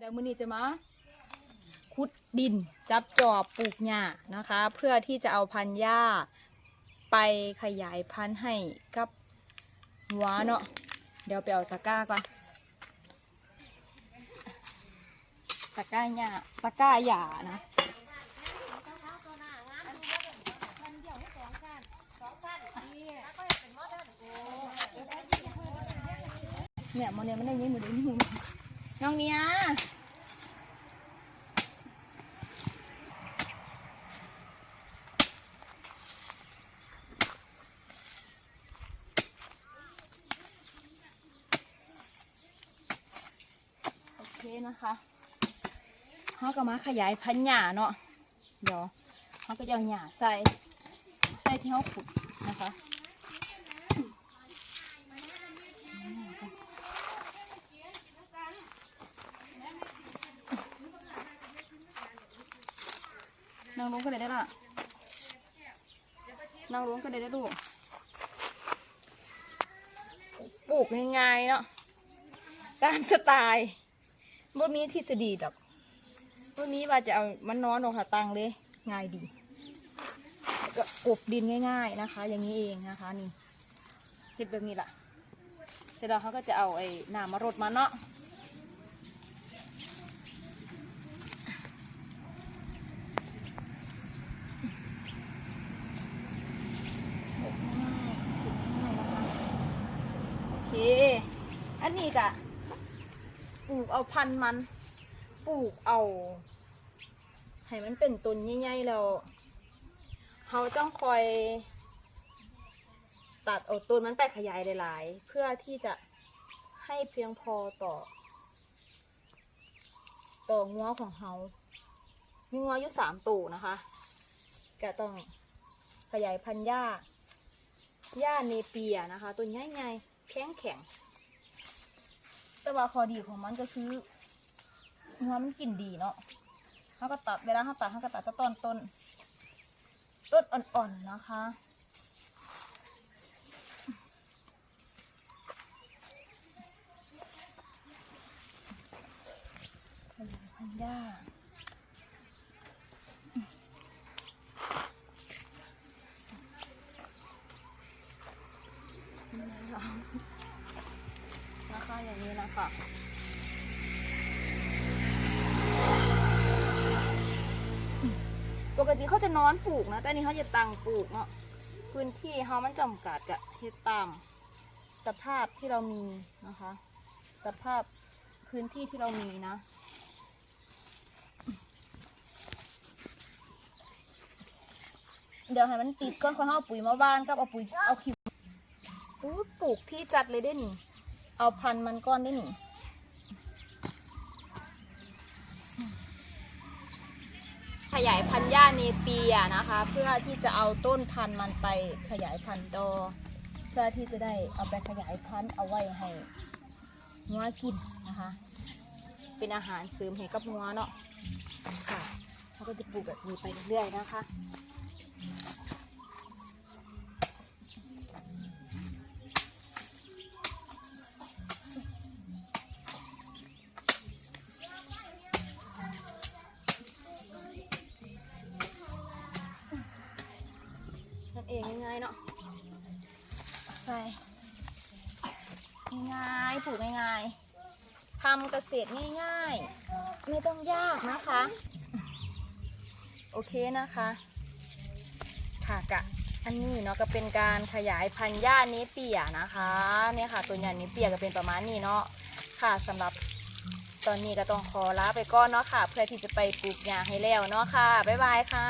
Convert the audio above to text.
เดี๋ยวมือนี้จะมาขุดดินจับจอบปลูกหญ้านะคะ เพื่อที่จะเอาพันหญ้าไปขยายพันธุ์ให้กับหัวเนาะเดี๋ยวไปเอาตะกร้าก่อนตะกร้าหญ้าตะกร้าหญ้านะเนี่ยมันเนี่ยมันได้ยินหมดเลยนี่ น้องเนี้ยโอเคนะคะเขาก็มาขยายพันธุ์หญ้าเนาะเดี๋ยวเขาก็จะเอาหญ้าใส่ใส่ที่เขาขุดนะคะ นางลงก็ได้ได้ละนางลงก็ได้ได้ลูกปลูกง่ายๆเนาะตามสไตล์บ่มีทฤษฎีดอกบ่มีว่าจะเอามันนอนลงหาตังเลย ง่ายดี ก็กบดินง่าย ๆนะคะ อย่างนี้เองนะคะนี่เห็ดแบบนี้ล่ะ เสร็จแล้วเขาก็จะเอาไอ้น้ำมารดมาเนาะ โอเค อันนี้กะปลูกเอาพันธุ์มัน ปลูกเอาให้มันเป็นต้นใหญ่ๆแล้วเขาต้องคอย ตัดเอาต้นมันไปขยายหลายๆ เพื่อที่จะให้เพียงพอต่อ ต่องัวของเขามีงัวอยู่สามตัวนะคะก็ต้องขยายพันธุ์หญ้าหญ้าเนเปียนะคะ ตัวใหญ่ๆแข็งแข็ง แต่ว่าข้อดีของมันก็คือหัวมันกลิ่นดีเนาะเขาก็ตัดเวลาเขาตัดเขาก็ตัดแต่ต้นต้น ต้นอ่อนๆนะคะขยายพันธุ์หญ้า นะคะ ค่ะปกติเขาจะนอนปลูกนะ แต่นี่เขาจะตังปลูกเนาะพื้นที่เขามันจำกัดกะเฮ็ดตามสภาพที่เรามีนะคะ สภาพพื้นที่ที่เรามีนะเดี๋ยวให้มันติดก้อนคนเขาเอาปุ๋ยมาบ้านกับเอาปุ๋ยเอาขี้อู้ปลูกที่จัดเลยได้หนิ เอาพันธุ์มันก้อนได้หนิขยายพันธุ์หญ้าเนเปียนะคะ เพื่อที่จะเอาต้นพันธุ์มันไปขยายพันธุ์ดอเพื่อที่จะได้เอาไปขยายพันธุ์เอาไว้ให้งัวกินนะคะ เป็นอาหารเสริมให้กับงัวเนาะค่ะเขาก็จะปลูกแบบนี้ไปเรื่อยๆนะคะ องง่ายๆเนาะใส่ง่ายๆปลูกง่ายๆทำเกษตรง่ายๆ ไม่ต้องยากนะคะ โอเคนะคะค่ะกะอันนี้เนาะก็เป็นการขยายพันธุ์หญ้าเนเปียนะคะเนี่ยค่ะ ตัวใหญ่เนเปียก็เป็นประมาณนี้เนาะค่ะสำหรับตอนนี้ก็ต้องขอลาไปก่อนเนาะค่ะ เพื่อที่จะไปปลูกหญ้าให้แล้วเนาะค่ะบ๊ายบายค่ะ